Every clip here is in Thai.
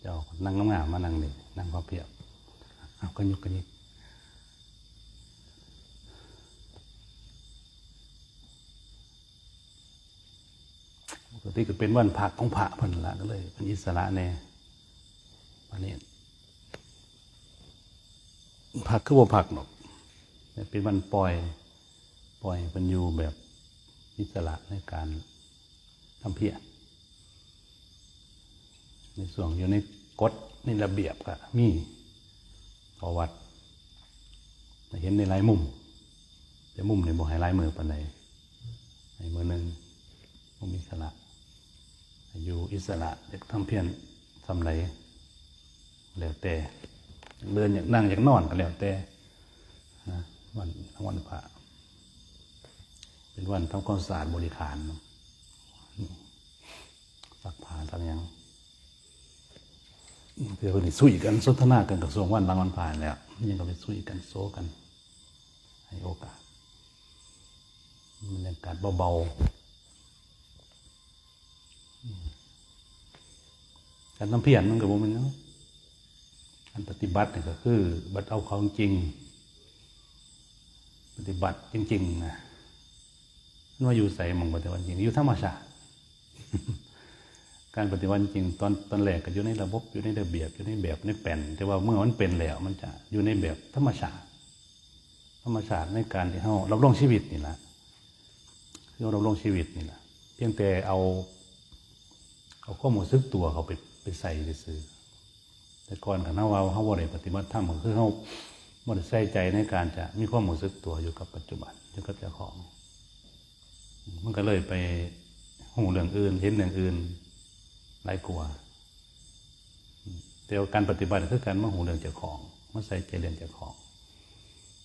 เจ้านั่งงามๆมานั่งนี่นั่งพอเพียบเอาก็ยุกกันยิกปกติก็เป็นวันพักของพระพันละก็เลยเป็นอิสระแน่วันนี้พักคือว่าพักหรอกเป็นวันปล่อย ปล่อยเป็นอยู่แบบอิสระในการทำเพียร ในส่วนอยู่ในกฎในระเบียบก็มีขอวัดแต่เห็นในหลายมุม แต่มุมในบ่ให้หลายมือปานใดในมือหนึ่งมุมอิสระอยู่อิสระเด็กทำเพียรทำไรแล้วแต่เดินอยากนั่งอยากนอนก็แล้วแต่นะวันวันพระเป็นวันทำความสะอาดบริขารสักผ้าสักยัง เพื่อคนนี้สู้กันสนทนากันกับทรวงวันบางวันผ่านแล้วยังก็ไปสู้กันโซกัน ให้โอกาสบรรยากาศเบาๆการทำเพียรมันกับผมมันเนาะการปฏิบัติเนี่ยก็คือ บัดเอาของจริง ปฏิบัติจริงๆนะมันว่าอยู่ใส่มองปฏิบัติจริงอยู่ธรรมชาติ การปฏิวัติจริงตอนตอนแรกก็อยู่ในระบบอยู่ในระเบียบอยู่ในแบบในแผ่นแต่ว่าเมื่อมันเป็นแล้วมันจะอยู่ในแบบธรรมชาติธรรมชาติในการที่เราเราลงชีวิตนี่แหละคือเราลงชีวิตนี่แหละเพียงแต่เอาเอาข้อมูลซึกตัวเขาไปไปใส่ไปซื้อแต่ก่อนกันเราว่าเขาบ่ได้ปฏิบัติธรรมคือเขาบ่ได้ใส่ใจในการจะมีข้อมูลซึกตัวอยู่กับปัจจุบันอยู่กับเจ้าของ มันก็เลยไปหูเรื่องอื่นเห็นเรื่องอื่น หลายกลัวแต่การปฏิบัติคือการมาหูเรื่องเจ้าของมาใส่ใจเรื่องเจ้าของ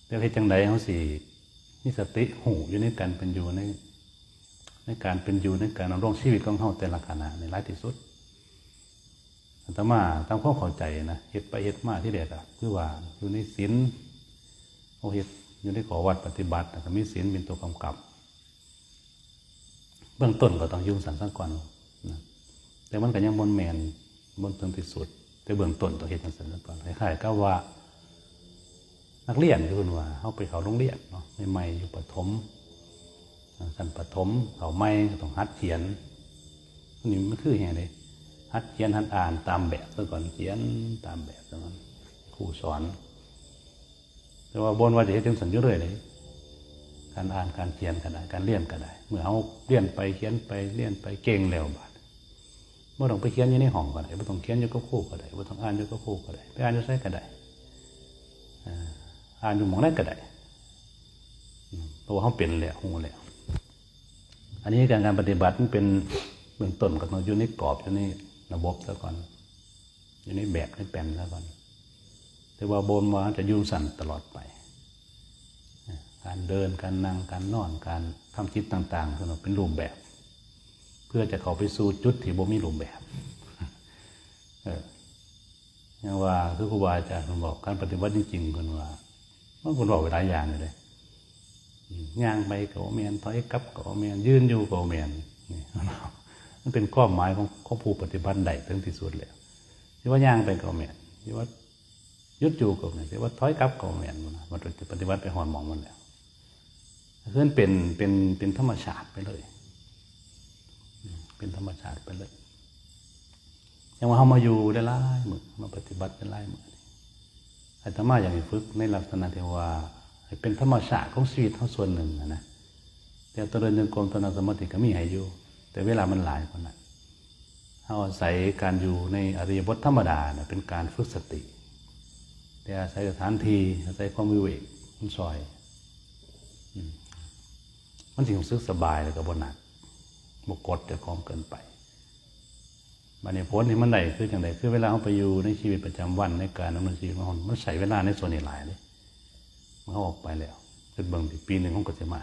แต่ให้จังใดเขาสิมีสติหูอยู่ในการเป็นอยู่ในในการเป็นอยู่ในการดำรงชีวิตของเขาแต่ละขณะในหลายที่สุดอาตมาตามความเข้าใจนะเฮ็ดไปเฮ็ดมาที่เด็ดอะคือว่าอยู่ในศีลโอเฮ็ดอยู่ในขอวัดปฏิบัติแต่มีศีลเป็นตัวกำกับ เบื้องต้นก็ต้องยุ่งสันสังก่อนน แต่มันก็ยังบนแมนบนถึงที่สุด แต่เบื้องต้นต้องเห็นสันสังก่อนคล้ายๆก็ว่า นักเรียนคือคุณว่าเขาไปเขาโรงเรียนเนาะใหม่ๆอยู่ประถมสันประถมเขาไม่ก็ต้องฮัดเขียนอันนี่มันคืออย่างไรฮัดเขียนฮัดอ่านตามแบบซะก่อนเขียนตามแบบซะก่อนครูสอน แต่ว่าบนว่าจะเห็นจังสันอยุ่เลยเลยการอ่านการเขียนก็ได้การเรียนก็ได้ เมื่อเอาเรียนไปเขียนไปเรียนไปเก่งแล้วบาด เมื่ต้องไปเขียนอยู่ในห้องก็ได้ไม่ต้องเขียนอยู่กับครูก็ได้ไม่ต้องอ่านอยู่กับครูก็ได้ไปอ่านอยู่ใส่ก็ได้อ่าอ่านอยู่หมองได้ก็ได้อืมเพราะว่าเขาเป็นแล้วหูแล้วอันนี้การการปฏิบัติมันเป็นเบื้องต้นก็ต้องอยู่ในกรอบอยู่ในระบบซะก่อนอยู่ในแบบในแปลนซะก่อนแต่ว่าบนว่าจะยุ่งสั่นตลอดไป การเดินการนั่งการนอนการทำจิตต่างๆคือเป็นรูปแบบ พื่อจะเข้าไปสู่จุดที่บ่มีรูปแบบเออยังว่าคือครูบาอาจารย์ผมบอกการปฏิบัติจริงๆคนว่ามันคนบอกหลายอย่างเลยย่างไปกับเมียนถอยกลับกับเมียนยืนอยู่กับเมียนนี่มันเป็นข้อหมายของของผู้ปฏิบัติใดถึงที่สุดแล้วที่ว่าย่างไปกับเมียนที่ว่ายุดอยู่กับเมียนที่ว่าถอยกลับกับเมียนมันมันปฏิบัติไปหอนมองมันแล้วเพื่อนเป็นเป็นเป็นธรรมชาติไปเลย เป็นธรรมชาติไปเลยยังว่าเขามาอยู่ได้หลายมือมาปฏิบัติได้หลายมืออาตมาอยากให้ฝึกในลักษณะที่ว่าเป็นธรรมชาติของชีวิตเขาส่วนหนึ่งนะนะแต่ตัวเดินยังกรมตัวนังสมาธิก็มีให้อยู่ แต่เวลามันหลายคนนะเขาอาศัยการอยู่ในอริยบทธรรมดานะเป็นการฝึกสติ แต่อาศัยสถานที่อาศัยความวิเวกมันซอย มันถึงรู้สึกสบายเลยกับบนหนัก บกกดจะของเกินไปบันนี้ผลที่มันได้คืออย่างไรคือเวลาเขาไปอยู่ในชีวิตประจำวันในการดำเนินชีวิตของมันมันใช้เวลาในส่วนนี้หลายเลยมันเขาออกไปแล้วจนเบิ่งปีหนึ่งเขาก็จะมา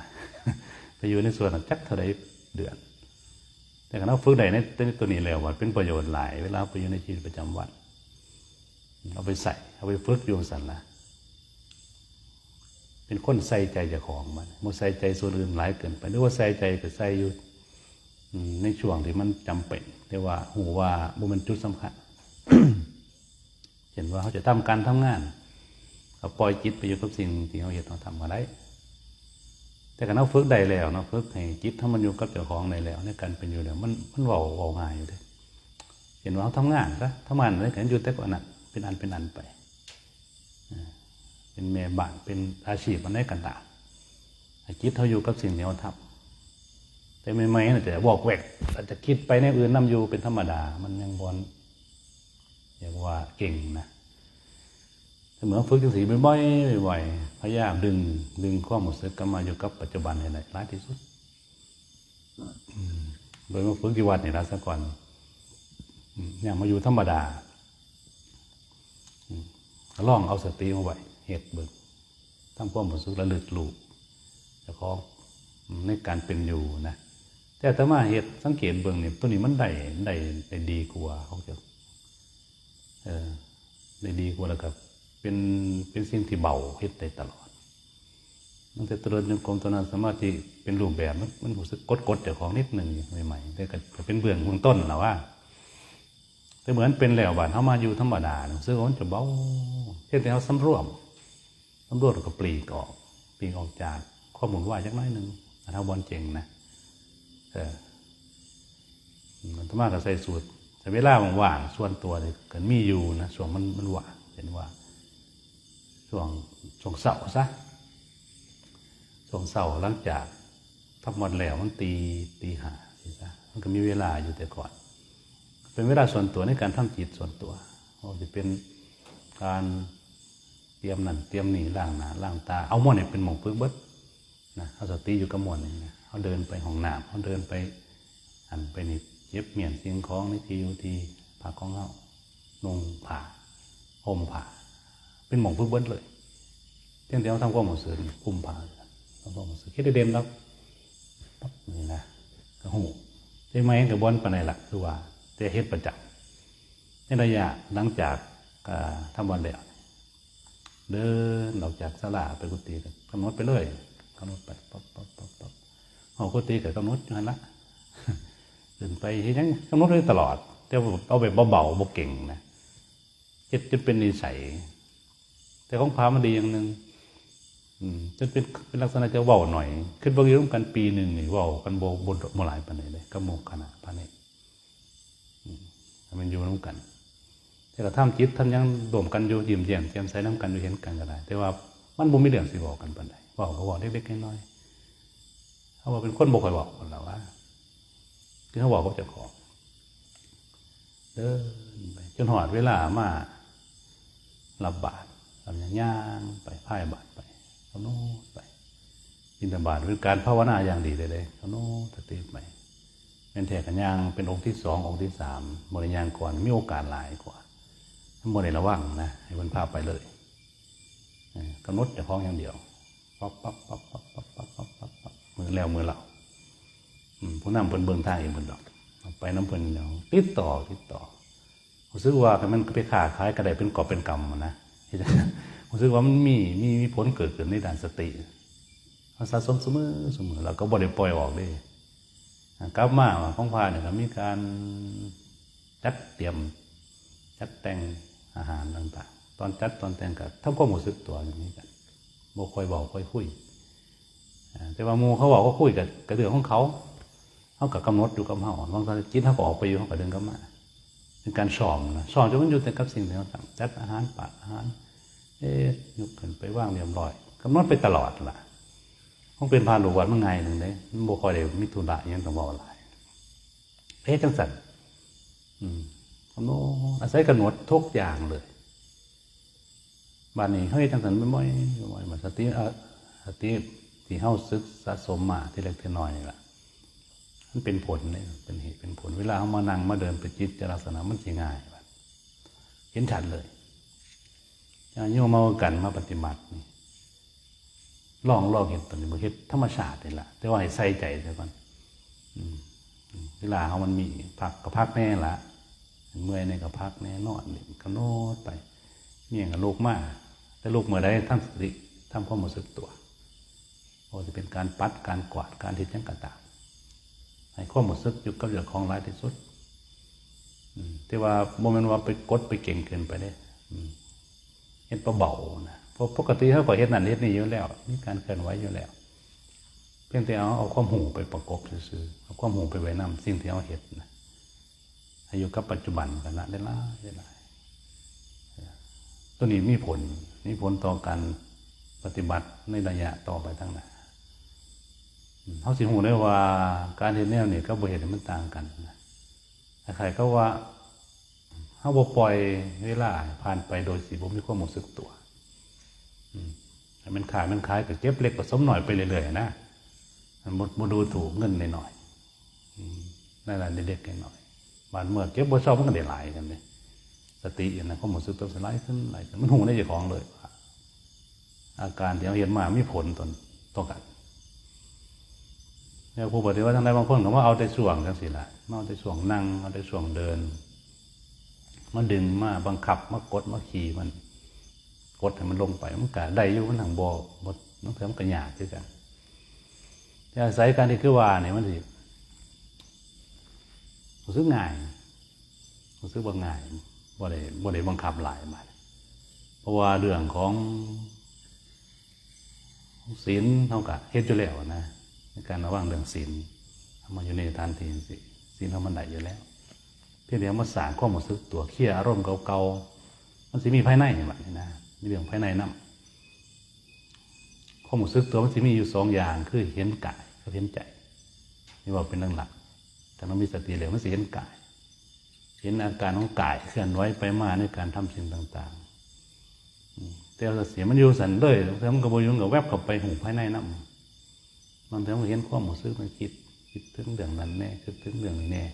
ไปอยู่ในส่วนจักเท่าไรเดือน แต่การเราฝึกได้ในตัวนี้แล้วว่าเป็นประโยชน์หลาย เวลาไปอยู่ในชีวิตประจำวันเอาไปใส่เอาไปฝึกโยงสันละเป็นคนใส่ใจเจ้าของมันมันใส่ใจส่วนอื่นหลายเกินไปหรือว่าใส่ใจก็ใส่อยู่ ในช่วงที่มันจำเป็น แต่ว่าหูว่าบ่มันจุดสำคัญเห็นว่าเขาจะทำการทำงานเขาปล่อยจิตไปอยู่กับสิ่งที่เขาเห็นเขาทำมาได้แต่การเราฝึกได้แล้วเนาะฝึกให้จิตถ้ามันอยู่กับเจ้าของได้แล้วในการเป็นอยู่แล้วมันมันเบาเบาง่ายอยู่เด้เห็นว่าเขาทำงานซะทำงานอะไรกันอยู่แต่ก่อนน่ะเป็นอันเป็นอันไปเป็นแม่บ้านเป็นอาชีพมันได้กันต่ามให้จิตเขาอยู่กับสิ่งที่เขาทำ แต่ไม่ไม่น่ะจะบอกแวกอาจจะคิดไปในอื่นนำอยู่เป็นธรรมดา มันยังบอลเรียกว่าเก่งนะเหมือนฝึกจังสีบ่อยๆบ่อยๆพยายามดึง ดึงความรู้สึกกลับมาอยู่กับปัจจุบันให้ได้ร้ายที่สุดโดยมาฝึกที่วัดนี่ละซะก่อนอย่างมาอยู่ธรรมดาอืมลองเอาสติมาไว้เหตุเบิกทำความรู้สึกระลึกรู้เจะของในการเป็นอยู่นะ แต่ถ้ามาเหตุสังเกตเบื้องนี่ตัวนี้มันได้ได้ได้ดีกว่าเขาจะเออได้ดีกว่าแล้วครับ เป็นเป็นสิ่งที่เบาเฮ็ดได้ตลอดตั้งแต่ตรนจนกรมตอนนั้นสมาธิเป็นรูปแบบมันมันรู้สึกกดกดๆเจ้าของนิดหนึ่งใหม่ๆแต่ก็เป็นเบื้องเบื้องต้นนะว่าแต่เหมือนเป็นแล้วบานเขามาอยู่ธรรมดาซึ่งมันจะเบาเช่นที่เขาสำรวมสำรวมก็ปลีกออกปลีกออกจากข้อมูลว่าจักน้อยหนึ่งถ้าบอลเจ๋งนะ มันธรรมะก็ใส่สูตร แต่เวลาว่างๆส่วนตัวเนี่ยก็มีอยู่นะช่วงมันมันว่างเห็นว่าช่วงช่วงเสาร์ซะช่วงเสาร์หลังจากทำหมดแล้วมันตีตีหาสิซะมันก็มีเวลาอยู่แต่ก่อน เป็นเวลาส่วนตัวในการทำจิตส่วนตัวว่าจะเป็นการเตรียมนั่นเตรียมนี่ล้างหนาล้างตาเอาหมดเนี่ยเป็นหมองปึ๊กเบิดนะเอาสติอยู่กับหมดนี่นะ เขาเดินไปห้องน้ำเขาเดินไปหันไปนี่เย็บเมียนเสียงของในทีอยู่ทีผ้าของเขานุ่งผ้าห่มผ้าเป็นหมองพึ่งเบิ้ลเลยเที่ยงเดียวทำความหมดเสือนคุ้มผ้าทำความหมดเสือคิดได้เด่นแล้วปั๊บนี่นะกระหูได้ไหมกับบอลปานในหลักคือว่าแต่เฮ็ดประจับในระยะหลังจากอ่าทำบอลแล้วเดินออกจากสลาไปกุฏิกันกำหนดไปเลยกำหนดไปปั๊บปั๊บปั๊บปั๊บ เอากุฏิกับกำหนดนั่นละขึ้นไปที่ยังกำหนดไว้ตลอด แต่ว่าเอาแบบเบาๆบ่เก่งนะจ็ดจะเป็นนิสัย แต่ของพามันดีอย่างหนึ่งจะเป็นเป็นลักษณะจะเว้าหน่อย ขึ้นบางทีร่วมกันปีหนึ่งนี่เว้ากันโบบนโมหลายปันเลยเลยก็โมขนาดปันนี้อืมให้มันอยู่น้ำกัน แต่กระทั่งจิตท่านยังรวมกันอยู่ยิ้มแย้มแจ่มใสน้ำกันอยู่เห็นกันก็ได้แต่ว่ามันบ่มีเรื่องสิบอกกันปันใดเว้าก็เว้าเล็กๆน้อยๆ เขาบอกเป็นคนบ่ค่อยบอกคนเราว่าคือเขาบอกเขาจะของเดินไปจนหอดเวลามารับบาตรทำย่างย่างไปพ่ายบาตรไปเขาโน้ตไปอินทบาทเป็นการภาวนาอย่างดีเลยเลยเขาโน้ตเติมไปเป็นแถกันย่างเป็นองค์ที่สององค์ที่สามบริยางก่อนมีโอกาสหลายกว่าทั้งหมดในระวังนะให้มันภาพไปเลยกำหนดแต่พ้องอย่างเดียวปั๊บปั๊บปั๊บปั๊บปั๊บปั๊บ มือแล้วมือเราผู้นำเพิ่นเบิ่งทางเองเพิ่นดอกไปน้ำเพิ่นเนาติดต่อติดต่อรู้สึกว่ามันไปค้าขายก็ไดเป็นกอบเป็นกรรมนะที่จะรู้สึกว่ามันมีมีมีผลเกิดขึ้นในด้านสติสะสมเสมอเสมอเราก็บ่ได้ปล่อยออกเด้อ่ากลับมาว่าของพาเนี่ยมีการจัดเตรียมจัดแต่งอาหารต่างๆ ตอนจัดตอนแต่งก็ทำความรู้สึกตัวอย่างนี้กันบ่ค่อยบอกค่อยคุย แต่ว่ามูเขาบอกว่าคุยกับกระเดื่องของเขาเขากับกำหนดอยู่กับเขาบางทีจิตเขาก็ออกไปอยู่เขาก็เดินกับมาเป็นการสอนนะสอนจนมันอยู่แต่กับสิ่งที่เขาทำจัดอาหารปากอาหารเอ๊ะยกขึ้นไปว่างเรียบร้อยกำหนดไปตลอดล่ะต้องเป็นพาหลวงวัดเมื่อไงหนึ่งเลยมันบ่คอยเดี๋ยวมิถุระยังต้องบอกอะไรเอ๊ะจังสันอืมกำหนดอาศัยกำหนดทุกอย่างเลยบ้านนี้เฮ้ยจังสันไม่บ่อยบ่อยมาสติอ่อสติ ที่เฮาซึกสะสมมาที่เล็กที่น้อยนี่แหละมันเป็นผลเนี่ยเป็นเหตุเป็นผล เวลาเขามานั่งมาเดินไปจิตจะลักษณะมันสิง่ายบัดเห็นชัดเลยอย่างโยมมากันมาปฏิบัตินี่ลองลองเห็นตัวนี้บ่เห็นธรรมชาตินี่แหละแต่ว่าให้ใส่ใจซะก่อนเวลาเขามันมีพักก็พักแน่ละเมื่อยในก็พักแน่นอนเล่นก็โนดไปเนี่ยกับลูกมากแต่ลูกเมื่อใดทั้งสติทำความรู้สึกตัว โอจะเป็นการปัดการกวาดการทิศยังกระตาให้ข้อมูลซึกอยู่กับเรื่องของร้ายที่สุดแต่ว่าโมเมนต์ว่าไปกดไปเก่งเกินไปได้อืมเฮ็ดเบาๆนะเพราะปกติเขาก็เฮ็ดนั่นเฮ็ดนี่อยู่แล้ว มีการเคลื่อนไหวอยู่แล้ว เพียงแต่เอาเอาความหูไปประกบซื่อเอาความหูไปไว้นำสิ่งที่เขาเฮ็ดนะให้อยู่กับปัจจุบันกันนะได้ละได้ละตัวนี้มีผลมีผลต่อการปฏิบัติในระยะต่อไปทั้งหน้าอืม เขาสิหูได้ว่าการเห็นแนวนี่ยก็บ่เห็นมันต่างกันนะใครๆก็ว่าเขาบ่ปล่อยเวลาผ่านไปโดยสิบ่มีความรู้สึกตัวมันขายมันขายก็เก็บเล็กผสมหน่อยไปเรื่อยๆนะมันบ่ดูถูกเงินหน่อยๆนั่นแหละเด็กๆหน่อยๆบานเมื่อเก็บบ่ชอบมันก็ได้หลายกันเลยสติอย่างนั้นความรู้สึกตัวสลายขึ้นไหลายขึ้นมันหูในเจ้าของเลย อาการที่เราเห็นมามีผลตนต่อกัน แล้วผู้ปฏิบัติทั้งหลายบางคนก็ว่าเอาแต่ช่วงจังสิละมาเอาแต่ช่วงนั่งเอาแต่ช่วงเดินมาดึงมาบังคับมากดมาขี่มัน กดให้มันลงไปมันก็ได้อยู่มันทางบ่บ่น้องเถิมนก็ยากคือกันแต่อาศัยการที่คือว่าเนี่ยมันสิรู้สึกง่ายรู้สึกว่าง่ายบ่ได้บ่ได้บังคับหลายมาเพราะว่าเรื่องของศีลเท่ากับเฮ็ดอยู่แล้วนะ ในการระวังเรื่องศีลทำมาอยู่ในทานทีสิศีลเท่ามันได้อยู่แล้ว เพียงแต่มาสางความรู้สึกตัวเคลียอารมณ์เก่าๆมันสิมีภายในแบบนี้นะมีเรื่องภายในนํความรู้สึกตัวมันจะมีอยู่สองอย่างคือเห็นกายกับเห็นใจนี่ว่าเป็นเรื่องหลักแต่เรามีสติเลยมันจะเห็นกาย เห็นอาการของกายเคลื่อนไหวไปมาในการทำสิ่งต่างๆแต่เราเสียมันอยู่สันเลยแล้วมันกระโบอยุ่งกับแวบเข้าไปหูภายในน้ำ มันทำให้เห็นความรู้สึกมันคิด คิดถึงเรื่องนั้นแน่คิดถึงเรื่องนี้แน่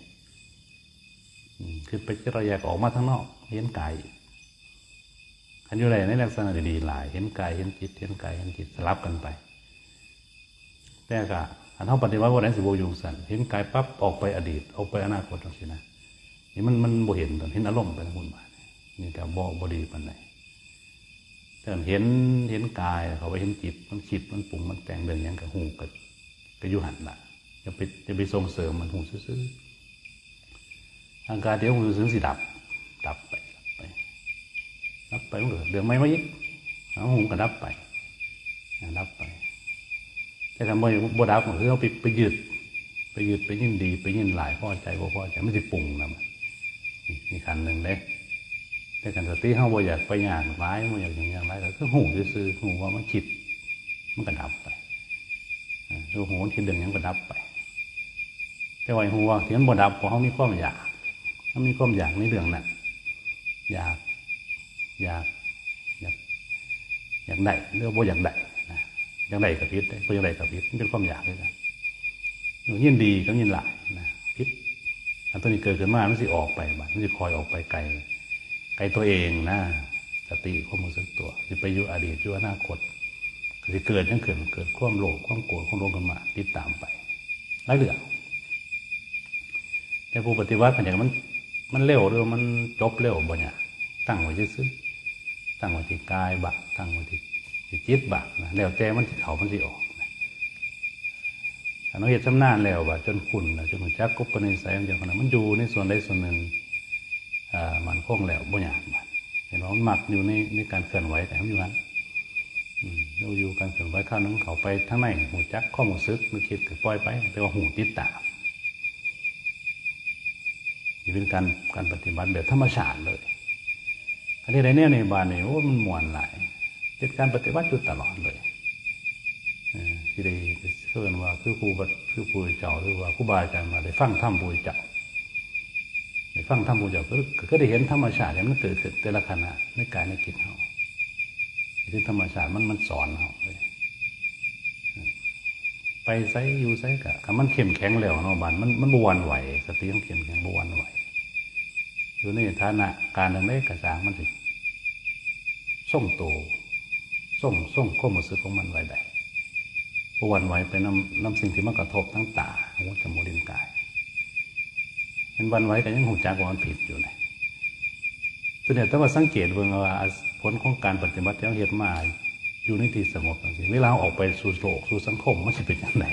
คือไปจะระยะออกมาทั้งนอก เห็นกายอันอยู่ไรในลักษณะดีๆหลาย เห็นกายเห็นจิต เห็นกายเห็นจิตสลับกันไปแต่ก็อันเท่าปฏิวัติว่านั้นสิบอยู่สันเห็นกายปั๊บออกไปอดีต ออกไปอนาคตจังสินะนี่มันมันบ่เห็นตอนเห็นอารมณ์ไปทั้งหมดมานี่ก็บ่บดีปานใดแต่เห็นเห็นกายเขาไปเห็นจิตมันคิดมันปรุงมันแต่งเรื่องหยังกับหูกับ กับยุหันละจะไปจะไปส่งเสริมมันหูซื่อๆอาการเดี๋ยวหูซื่อสิดับ ดับไปดับไปรับไปมันก็เดือดไม่มาอีกเอาหูก็ดับไปดับไป แต่ทำไมบ่ดับก็คือเอาไปไปยึดไปยึดไปยินดี ไปยินหลายพอใจบ่พอใจไมันสิปรุงนะมันนี่ขันหนึ่งเลยแต่กันสติเฮาบ่อยากไปอย่างร้ายบ่อยากอย่างอย่างไรก็คือหูซื่อๆหูว่ามันคิด มันก็ดับไป ดูหูมันคิดเรื่องยังก็ดับไป แต่ว่าหูว่าที่มันบ่ดับเพราะเฮามีความอยากเฮามีความอยากในเรื่องนั้นอยากอยากอยากอยากได้หรือว่อยากได้นะอยากได้กับพิษได้บ่อยากได้กับพิษมันเป็นความอยากด้วยกันยินดีก็ยินหลายนะพิษอันตัวนี้เกิดขึ้นมามันสิออกไปบ้างมันสิคอยออกไปไกลไกลตัวเองนะสติความรู้สึกตัวจะไปอยู่อดีตอยู่อนาคต ก็จะเกิดยังเกิดเกิดความโลภความโกรธความหลงกันมา ติดตามไปหลายเรื่องแต่ผู้ปฏิวัติมันอย่างมัน มันเร็วหรือมันจบเร็วบ่เนี่ยตั้งไว้ซื่อตั้งไว้ที่กายบักตั้งไว้ที่ที่จิตบักนะแล้วแต่มันสิเขามันสิออกนะอันนั้นเหตุชำนาญแล้วว่าจนคุณนะจนหัวจักกุปนิสัยมันเดียวกันนะมันอยู่ในส่วนใดส่วนหนึ่งอ่ามันคงแล้วบ่อยากมันเห็นว่ามันหมักอยู่ในในการเคลื่อนไหวแต่มันอยู่นั้น เราอยู่การเคลื่อนไหวข้าวนึงเขาไปทั้งในหูจักข้อมูลซึกมันคิดก็ปล่อยไปแต่ว่าหูติดตามนี่เป็นการการปฏิบัติแบบธรรมชาติเลยอันนี้ในแนวในบ้านนี่โอ้มันมวนหลายเป็นการปฏิบัติอยู่ตลอดเลยที่ได้เพื่อนว่าคือครูบัดคือครูเจ้าหรือว่าครูบาอาจารย์มาได้ฟังธรรมครูเจ้าได้ฟังธรรมครูเจ้าก็ก็ได้เห็นธรรมชาติเนี่ยมันเกิดขึ้นแต่ละขณะในกายในจิตเรา ที่ธรรมชาติมันมันสอนเราเลยไปไซอยู่ไซกะมันเข้มแข็งแล้วเนาะบานมันมันบวนไหวสติมันเข้มแข็งบวนไหวอยู่ในฐานะการทางได้กระสางมันสิส่งโตส่งส่งข้อมือสึกของมันไว้ได้บวนไหวไปน้ำน้ำสิ่งที่มันกระทบทั้งตาหูจมูกลิ้นกายเป็นวันไหวก็ยังหูจักว่ามันผิดอยู่เลยตัวเนี่ยแต่ว่าสังเกตเบิ่งว่า ผลของการปฏิบัติที่เราเฮ็ดมาอยู่ในที่สงบจังซี่เวลาเราออกไปสู่โลกสู่สังคมมันสิเป็นยังไง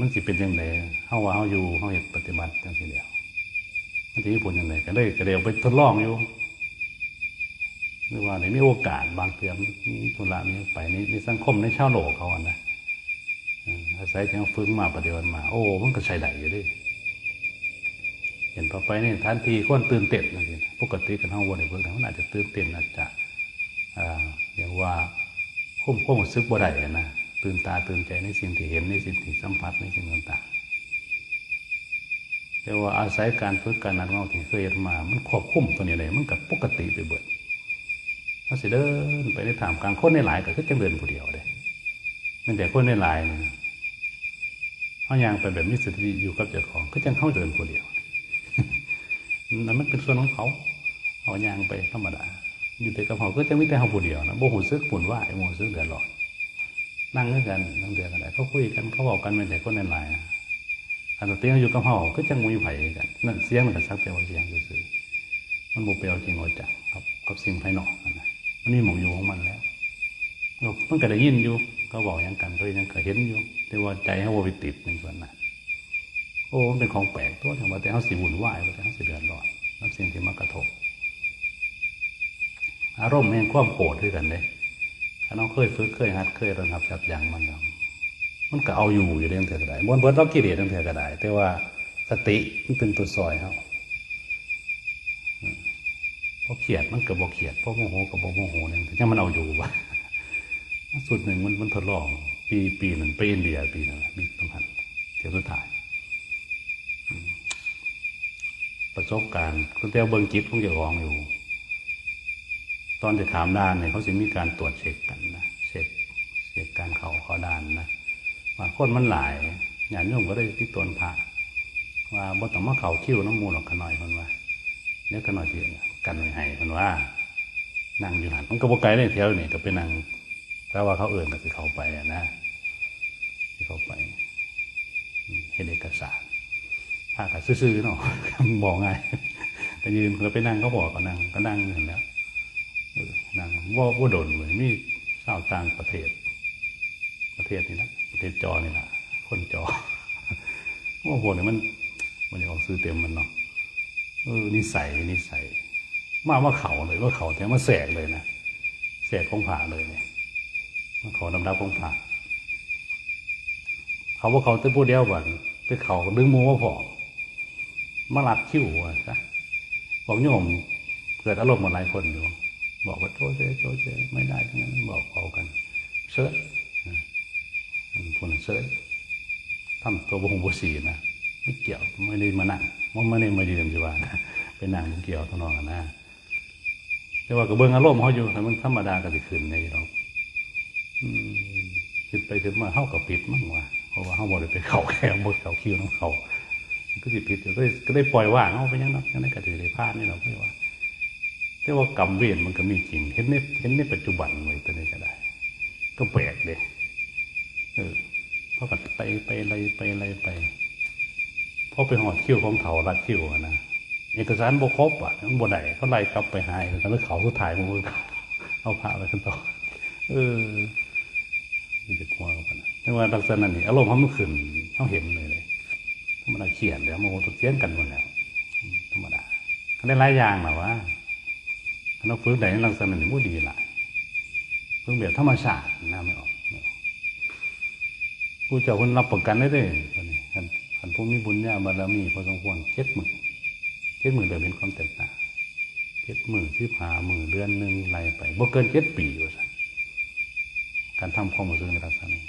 มันสิเป็นยังไงเฮาว่าเฮาอยู่เฮาเฮ็ดปฏิบัติจังซี่เดียวมันสิมีผลยังไงก็เลยก็เลยเอาไปทดลองอยู่หรือว่าในมีโอกาสบางเทื่อมีธุระมีหยังไปในในสังคมในชาวโลกเขาอะนะออาศัยที่เขาฝึกมาปฏิบัติมา โอ้มันก็ใช้ได้อยู่ดิ เห็นพอไปนี่ทันทีคนตื่นเต้นนะปกติกันเฮาบ่ได้เบิ่งกันมันอาจจะตื่นเต้นอาจจะอ่าเรียกว่าคุ้มคุ้มรู้สึกบ่ได้นะตื่นตาตื่นใจในสิ่งที่เห็นในสิ่งที่สัมผัสในสิ่งต่างๆแต่ว่าอาศัยการฝึกการนัดเงาที่เคยเห็นมา มันควบคุมตัวนี้ได้มันก็ปกติไปเบิดเฮาสิเดินไปในถามกลางคนในหลายก็คือจังเดินผู้เดียวเด้มันแต่คนในหลายนี่ยเฮาย่างไปแบบมีสติอยู่กับเจ้าของก็จังเฮาเดินผู้เดียว นั่นมันเป็นส่วนของเขาเอายางไปธรรมดาอยู่แต่กับเขาก็จะไมีแต่เขาผู้เดียวนะโบหูซึกปุ่นว่าไอ้โมซึกเดือดร้อนนั่งด้วยกันนั่งเดือดกันได้เขาคุยกันเขาบอกกันไม่แต่คนในไลน์นะอันตัวเตี้ยอยู่กับเขาก็จังมุยไผ่กันนั่นเสียงมันก็ซักแต่ว่าเสียงซื่อมันโบเปลจริงเอาจังครับกับสิ่งภายนอกนั่นนะมันมีหมองอยู่ของมันแล้วเราเพิ่งก็ได้ยินอยู่เขาบอกย่างกันก็ยังเคยเห็นอยู่แต่ว่าใจเขาโบไปติดในส่วนนั้น โอ้มันเป็นของแปลกตัวอย่างว่าแต่เขาสิบุญไหวว่าแต่เขาสิเดือดร้อนนั่นสิ่งที่มากระทบ อารมณ์แห่งความโกรธด้วยกันเลยถ้าน้องเคยฝึกเคยหัดเคยระงับจับยั้งมันแล้วมันก็เอาอยู่อยู่เรื่องเถื่อกระไดบนเบิร์ดเรากิเลสเรื่องเถื่อกระไดแต่ว่าสติมันเป็นตัวซอยเขาอืมเพราะเขียดมันกับบกเขียดเพราะโมโหกับบกโมโหเนี่ยยังมันเอาอยู่วะสุดหนึ่งมันมันทดลอง ปีปีหนึ่งไปอินเดียปีหนึงปีสองพันเที่ยวสุดท้าย ประสบการณ์คุณเต้าเบิ้งจิตของเจ้าของอยู่ ตอนจะขามด้านเนี่ยเขาสิมีการตรวจเช็คกันนะเช็คเช็คการเขาเขอด้านนะว่าคนมันหลายญาติโยมก็ได้ที่ตนพระว่าบ่ต้องมาเขาคิ้วน้ำมูลหรอกขน่อยคนว่าเนี่ยขน่อยสิกันไว้ให้คนว่านั่งอยู่หันมันก็บ่ไกลเลยแถวนี่ก็ไปนั่งแต่ว่าเขาเอื่นก็สิเขาไปนะที่เขาไปเห็นเอกสาร พากันซื่อๆเนาะบอกไงายแต่ยืนเราไปนั่งเขาบอกก็นั่งก็นั่งเห็นแล้วนั่งว่าว่าโดนเลยมีชาวต่างประเทศ ประเทศนี่นะประเทศจอนี่นะคนจอว่าโหเนี่ยมัน มันจะออกซื้อเต็มมันเนาะเออนิสัยนิสัยมาว่าเขาเลยว่าเขาแต่มาแสกเลยนะแสกของผ่าเลยเนี่ยมาขอดำดับของผ่าเขาว่าเขาจะพูดเดียวก่นไปเขาดึงมือว่าพอม มาหลัดคิ้วอะบอกโยมเกิดอารมณ์กับหลายคนอยู่ บอกว่าโทษเจ๊โทษเจ๊ไม่ได้ทั้งนั้นบอกเขากันเชิดนะคนเชิดทำตัวบงบุสีนะไม่เกี่ยวไม่ได้มานั่งมันไม่ได้มายืนจีวานะไปนั่งบ่เกี่ยวทั้งนองนนะแต่ว่ากับเบิ้งอารมณ์เขาอยู่แต่มันธรรมดาก็สิขึ้นในเราคิดไปถึงมาเข้ากับปิดมั่งว่าเพราะว่าเข้าบ่ได้ไปเขาแค่บดเขาคิ้วน้องเขา ก็สิผิดก็ได้ก็ได้ปล่อยว่างเขาไปยังเนาะยังได้กระถือได้พลาดนี่เราไม่ว่าแต่ว่ากรรมเวรมันก็มีจริงเห็นในเห็นในปัจจุบันไว้ตัวนี้ก็ได้ ก็แปลกเด้เออเพราะกันไปไปอะไรไปอะไรไปพอไปหอดคิวของเขารัดคิวนะเอกสารบครบอะมันบ่ได้เขาไล่กลับไปหายแล้วเขาสุดท้ายมือเขาเอาพาไปกันต่อเออมีแต่กลัวกันนะแต่ว่าลักษณะนี้อารมณ์เขาไม่ขึ้นเขาเห็นเลยเลย มดาเขียนแล้วโมโหตัวเสียงกันหมดแล้วธรรมดาเขาได้หลายอย่างหรอวะเขาต้องฝึกได้ในลักษณะนี้มูดีหลายฝึกแบบธรรมชาติน่าไม่ออกไม่ออกผู้เจ้าคนรับประกันได้เลยตอนนี้คันคันผู้มีบุญญาบารมีพอสมควรเจ็ดหมื่นเจ็ดหมื่นเดี๋ยวเป็นความแตกต่างเจ็ดหมื่นที่ผาหมื่นเดือนหนึ่งไล่ไปบ่เกินเจ็ดปีว่าสันการทำความรู้สึกในลักษณะนี้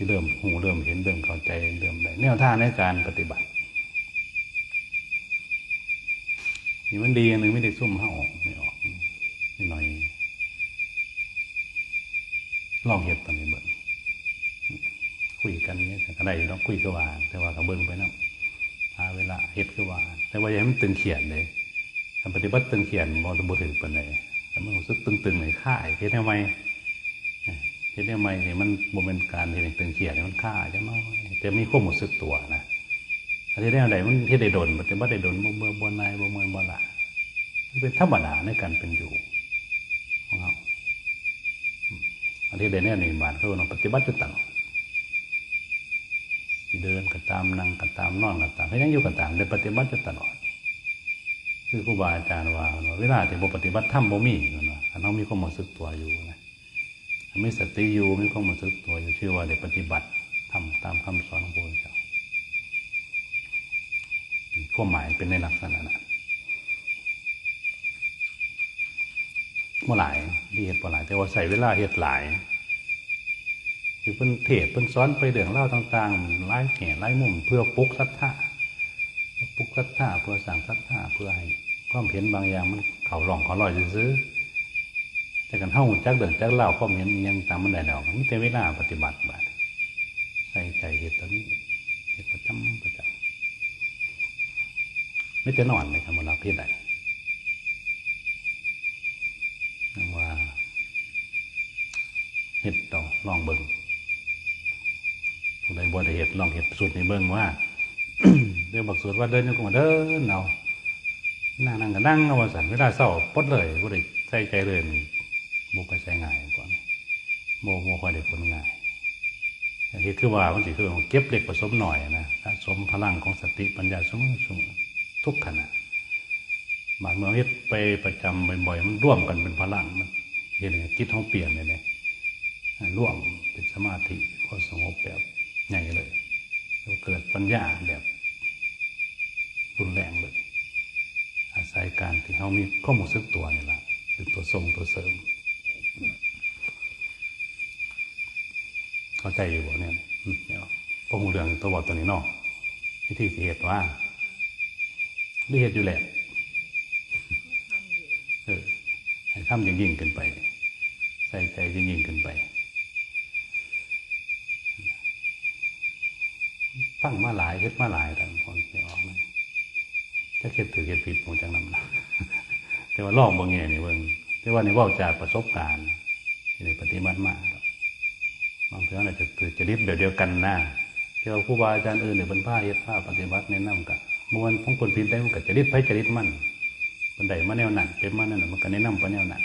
ที่เริ่มหูเริ่มเห็นเริ่มเข้าใจเริ่มได้แนวทางในการปฏิบัตินี่มันดีอย่างหนึ่งไม่ได้ซุ่มห้าออกไม่ออกนิดหน่อยลองเห็ดตอนนี้เบิ่งคุยกันเนี่ยก็ได้ต้องคุยกับว่าแต่ว่าก็เบิ่งไปนะหาเวลาเห็ดคือว่าแต่ว่าอย่าให้มันตึงเขียนเลยการปฏิบัติตึงเขียนมองตะบุถึงปานใดแต่มันรู้สึกตึงๆเลยค่ายเฮ็ดทำไม เฮ็ดได้ไหมนี่มันบ่เป็นการเฮ็ดให้ตึงเครียดนี่มันค่าจังน้อยแต่มีความรู้สึกตัวนะอันนี้ได้อะไรมันเฮ็ดได้โดนแต่บ่ได้โดนบ่เมื่อบ่นายบ่เมื่อบ่ละมันเป็นธรรมดาในการเป็นอยู่ของเราอันที่ได้แน่นี่บาทเขาเราปฏิบัติจุดตลอดสิเดินก็ตามนั่งก็ตามนอนก็ตามให้ยังอยู่ก็ตามได้ปฏิบัติจุดตลอดคือครูบาอาจารย์ว่า เวลาที่บ่ปฏิบัติธรรมบ่มีนั่นว่าอันเฮามีความรู้สึกตัวอยู่นะ ไมีสติอยู่ไมีความรู้สึกตัวอยู่ชื่อว่าได้ปฏิบัติทำตามคำสอนของพระพุทธเจ้าความหมายเป็นในลักษณะนั้นบ่อหลายที่เฮ็ดบ่หลาย แต่ว่าใส่เวลาเฮ็ดหลายคือเพิ่นเทศเพิ่นสอนไปเรื่องเล่าต่างๆหลายแง่หลายมุมเพื่อปลุกศรัทธาปลุกศรัทธาเพื่อสั่งศรัทธาเพื่อให้ความเห็นบางอย่างมันเข่าหลองเขาลอยซื้อ แต่กันเฮาจักเดินจักเล่าความเห็นอิหยังตามมันได้ดอกมีแต่เวลาปฏิบัติบาดใส่ใจเฮ็ดตอนนี้เฮ็ดประจำประจำไม่แต่นอนเลยครับบ่รับเฮ็ดได้นั่นว่าเฮ็ดต่อลองเบิ่งผู้ใดบ่ได้เห็ดลองเห็ดสูตรในเบิ่งว่าเดี๋ยวบักสูตรว่าเดินยังคงมาเดินเอานั่งนั่งก็นั่งเอาว่าสันเวลาเศร้าปดเลยบ่ได้ใส่ใจเลย บ่ไปใส่ง่ายก่อนบ่บ่ค่อยได้ผลง่ายอย่างที่คือว่ามันสิคือเก็บเล็กผสมหน่อยนะสะสมพลังของสติปัญญาสมสมทุกขณะบางเมื่อเฮ็ดไปประจำบ่อยๆมันร่วมกันเป็นพลังมันเห็นไหมจิตของเปลี่ยนเลยเนี่ยร่วมเป็นสมาธิก็สงบแบบใหญ่เลยแล้วเกิดปัญญาแบบรุนแรงเลย อาศัยการที่เขามีข้อมูลสึกตัวนี่แหละเป็นตัวทรงตัวเสริม เข้าใจอยู่บ่เนี่ยเดี๋ยวพวกมูเรื่องตัวบอกตัวนี้เนอกวิธีสิเหตุว่าไม่เหตุอยู่แหละเออให้ทำยิ่งยิ่งๆขึ้นไป ใส่ใจยิ่งยิ่งๆขึ้นไปฟังมาหลายเฮ็ดมาหลายแต่คนจะออกมันจะเฮ็ดถือเฮ็ดผิดผมจังนำนะแต่ว่าลองบางแง่นี่เบิ่ง แต่ว่าในว่าจากประสบการณ์ที่ได้ปฏิบัติมาบางเทื่ออาจจะถือจริตแบบเดียวกันนะแต่ว่าครูบาอาจารย์อื่นเนี่ยเป็นผ้าเฮ็ดผ้าปฏิบัติแนะนำกับมวนของคนผิดได้มันก็จริตไผจริตมันคนใดมาแนวนั้นเป็นมาแนวนั้นมันก็แนะนำไปแนวนั้น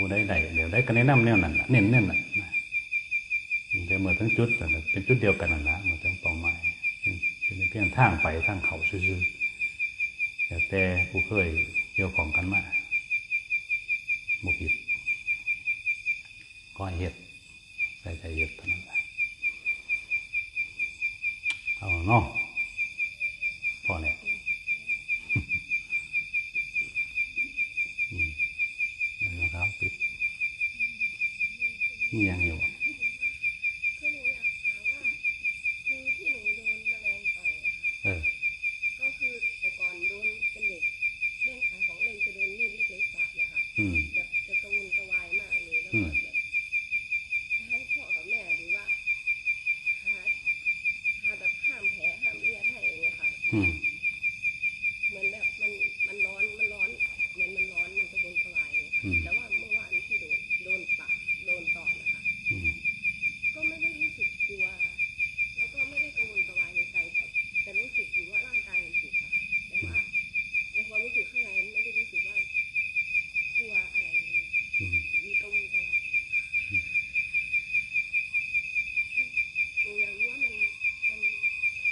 ผู้ใดใดเดี๋ยวได้ก็แนะนำแนวนั้นล่ะเน้นแนวนั้นนะแต่เมื่อทั้งจุดเป็นจุดเดียวกันนั่นละเมื่อทั้งเป้าหมายเป็นเพียงทางไปทางเขาซื่อๆแต่แต่ผู้เคยเกี่ยวของกันมา บุผิดก็ให้เห็ดใส่ใจเห็ดเท่านั้นแหละเอาเนาะพอเนี่ย อืมไม่ต้องเท้าปิดนี่ยังอยู่ คือหนูอยากถามว่าคือที่หนูโดนแมลงต่อยอะค่ะ เออ ก็คือแต่ก่อนโดนเป็นเด็กเล่นขายของเล่นจะโดนมีดเล็กๆบาดนะคะ อืม แบบจะกระวนกระวายมากเลยแล้ว อื ก็ ม แบบให้พ่อกับแม่หรือว่าหาหาแบบห้ามแผลห้ามเลือดให้อย่างเงี้ยค่ะ อืม เหมือนแบบมันมันร้อนมันร้อนเหมือนมันร้อนมันกระวนกระวายอย่างเงี้ยค่ะ อืม แต่ว่าเมื่อวานที่โดนโดนปะโดนต่อนะคะ อืม ก็ไม่ได้รู้สึกกลัว แล้วก็ไม่ได้กังวลกระวายในใจแต่แต่รู้สึกอยู่ว่าร่างกายมันเจ็บอะค่ะแต่ว่าในความรู้สึกข้างในไม่ได้รู้สึกว่ากลัวอะไรเลย อืม มีกังวลกระวายหนูอยากรู้ว่ามันมัน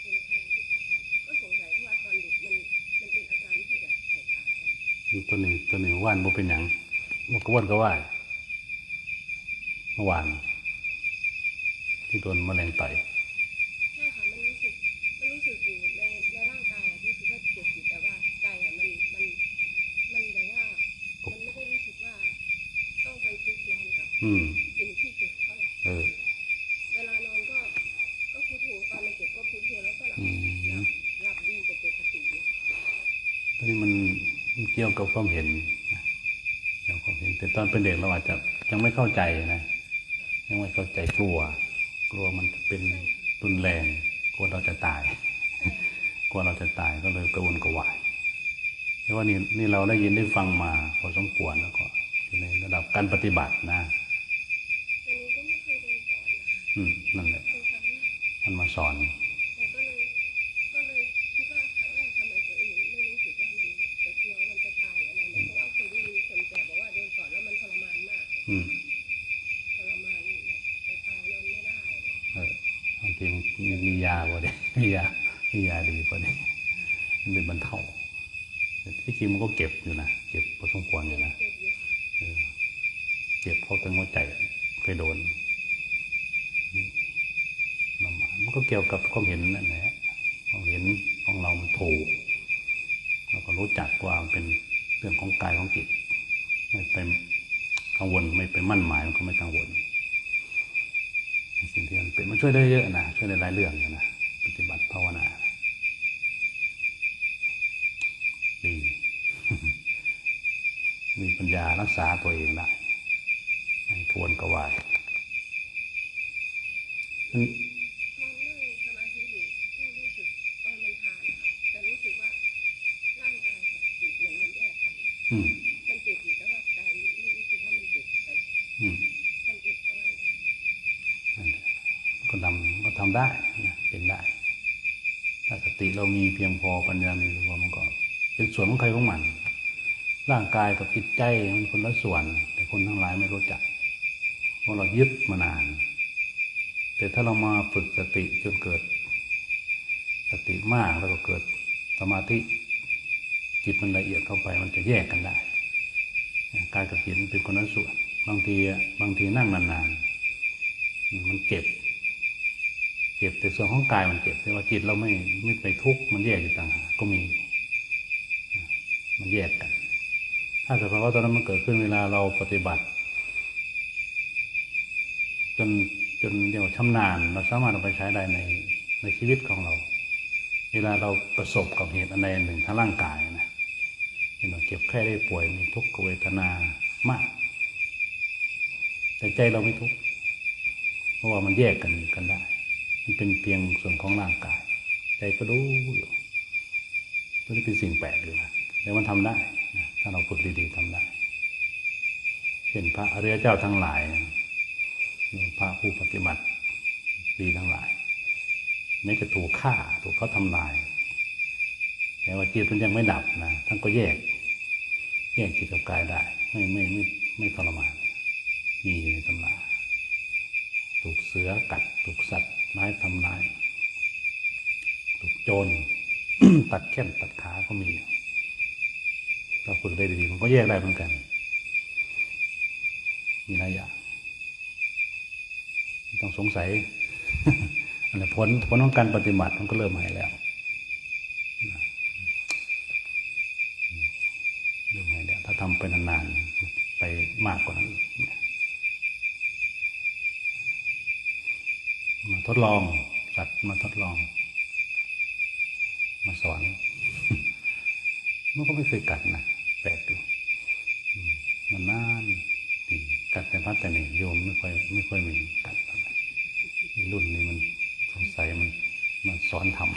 เป็นอะไรที่สำคัญก็สงสัยเพราะว่าตอนเด็กมันมันเป็นอาการที่แบบแตกต่างกัน ตัวนี้ตัวนี้ว่านบ่เป็นหยังมันก็ว่านก็ว่าเมื่อวาน ที่โดนแมลงไต่อย ใช่ค่ะมันรู้สึกมันรู้สึกอยู่ในในร่างกายอะรู้สึกว่าเจ็บอยู่แต่ว่าใจอะมันมันมันแบบว่า มันไม่ได้รู้สึกว่าต้องไปทุกข์ร้อนกับ อืม สิ่งที่เจ็บเท่าไหร่ เออ เวลานอนก็ ก็พูดโทตอนมันเจ็บก็พูดโทแล้วก็หลับ อืม หลับหลับดีกว่าปกติอยู่ ตัวนี้มันมันเกี่ยวกับ ความเห็นนะเกี่ยวกับความเห็น แต่ตอนเป็นเด็กเราอาจจะยังไม่เข้าใจนะ ยังไม่เข้าใจกลัว กลัวมันจะเป็นรุนแรงกลัวเราจะตายกลัวเราจะตายก็เลยกระวนกระวายแต่ว่านี่นี่เราได้ยินได้ฟังมา พอสมควรแล้วก็อยู่ในระดับการปฏิบัตินะแต่หนูก็ไม่เคยโดนต่อยนะคะอืมนั่นแหละเป็นครั้งแรกมันมาสอน บ่เด้มียามียาดีบ่เด้มันเป็นบรรเทาที่จริงมันก็เก็บอยู่นะเก็บพอสมควรอยู่นะเจ็บอยู่ค่ะเข้าตั้งหัวใจเคยโดนมันก็เกี่ยวกับความเห็นนั่นแหละความเห็นของเรามันถูกเราก็รู้จักว่ามันเป็นเรื่องของกายของจิต ไม่ไปกังวลไม่ไปมั่นหมายมันก็ไม่กังวล มันเป็นมันช่วยได้เยอะนะช่วยได้หลายเรื่องนะปฏิบัติภาวนาดีมีปัญญารักษาตัวเองได้ไม่กระวนกระวายมันตอนนั่งสม ได้เป็นได้ ถ้าสติเรามีเพียงพอปัญญามีพอมันก็เป็นส่วนของใครของมัน ร่างกายกับจิตใจมันคนละส่วน แต่คนทั้งหลายไม่รู้จักเพราะเรายึดมานาน แต่ถ้าเรามาฝึกสติจนเกิด สติมากแล้วก็เกิดสมาธิจิตมันละเอียดเข้าไปมันจะแยกกันได้กายกับจิตเป็นคนละส่วน บางทีบางทีนั่งนานๆมันเจ็บ เจ็บแต่ส่วนของกายมันเจ็บแต่ว่าจิตเราไม่ไม่ไปทุกข์มันแยกอยู่ต่างหากก็มี มันแยกกัน ถ้าสภาวะตอนนั้นมันเกิดขึ้นเวลาเราปฏิบัติ จนจนเรียกว่าชำนาญเราสามารถเอาไปใช้ได้ในในชีวิตของเรา เวลาเราประสบกับเหตุอันใดหนึ่งทางร่างกายนะเป็นเราเจ็บแค่ได้ป่วยมีทุกขเวทนามาก แต่ใจเราไม่ทุกข์เพราะว่ามันแยกกันกันได้ มันเป็นเพียงส่วนของร่างกาย ใจก็รู้อยู่ไม่ได้เป็นสิ่งแปลกอยู่นะแต่มันทำได้ถ้าเราฝึกดีๆทำได้เช่นพระอริยเจ้าทั้งหลายพระผู้ปฏิบัติดีทั้งหลายแม้จะถูกฆ่าถูกเขาทำลาย แต่ว่าจิตมันยังไม่ดับนะท่านก็แยก แยกจิตกับกายได้ ไม่ไม่ไม่ไม่ทรมานมีอยู่ในตำราถูกเสือกัดถูกสัตว์ ร้ทำร้ายถูกโจรตัดแข้งตัดขาก็มีถ้าฝึกได้ดีมันก็แยกได้เหมือนกัน มีหลายอย่างไม่ต้องสงสัยอันนี้ผลผลของการปฏิบัติมันก็เริ่มหายแล้วเริ่มหายแล้วถ้าทำไปนานๆไปมากกว่านั้นอีกเนี่ยมา ทดลองสัตว์มาทดลอง มาสอนมันก็ไม่เคยกัดนะแปลกอยู่อืมมันนานดีกัดแต่พัดแต่เนี่ยโยมไม่ค่อยไม่ค่อยมีกัดอะไรรุ่นนี้มันสงสัยมันมันสอนทำ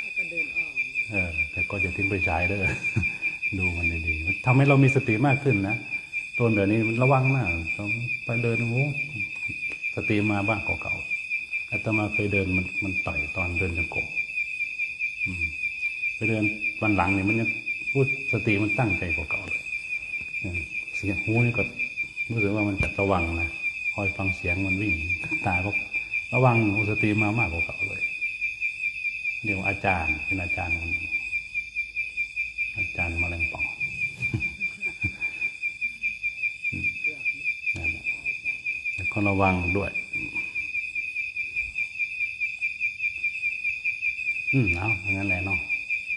แล้วก็เดินอ้อมเออ แต่ก็จะทิ้งไปใช้เด้อดูมันดีๆมันทำให้เรามีสติมากขึ้นนะตัวแบบนี้มันระวังนะต้องไปเดินโอ้ สติมาบ้างเก่าๆอาตมาเคยเดินมันมันต่อยตอนเดินจงกรมไปเดินวันหลังเนี่ยมันยังพูดสติมันตั้งใจกว่าเก่าเลยเสียงหูนี่ก็รู้สึกว่ามันจะระวังนะคอยฟังเสียงมันวิ่งตาก็ระวังอุสติมามากกว่าเก่าเลยเรียวอาจารย์เป็นอาจารย์คนหนึ่งอาจารย์มะเร็งปอด อืมนั่นแหละแต่ ก็ระวังด้วย อืมเอางั้นแหละเนาะ